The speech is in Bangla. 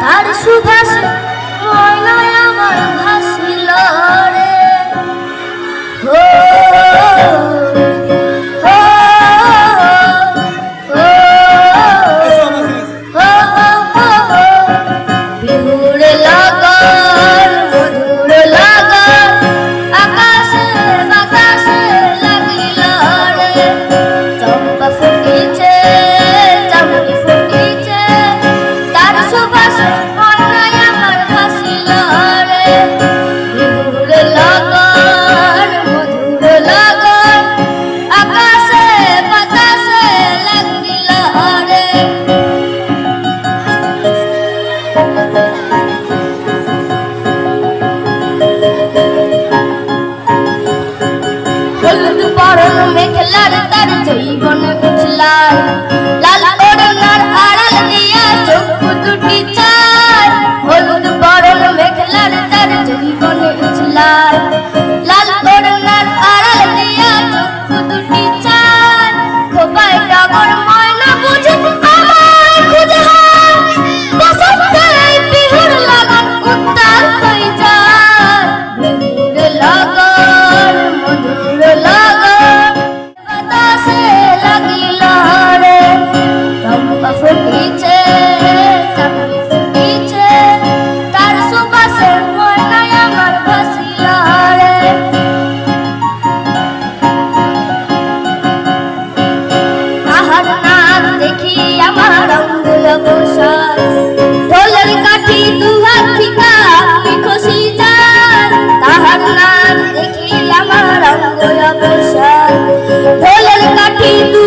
তার সুবাস ময়নায় আমার নামে খেলার তার জৈবন কাঠি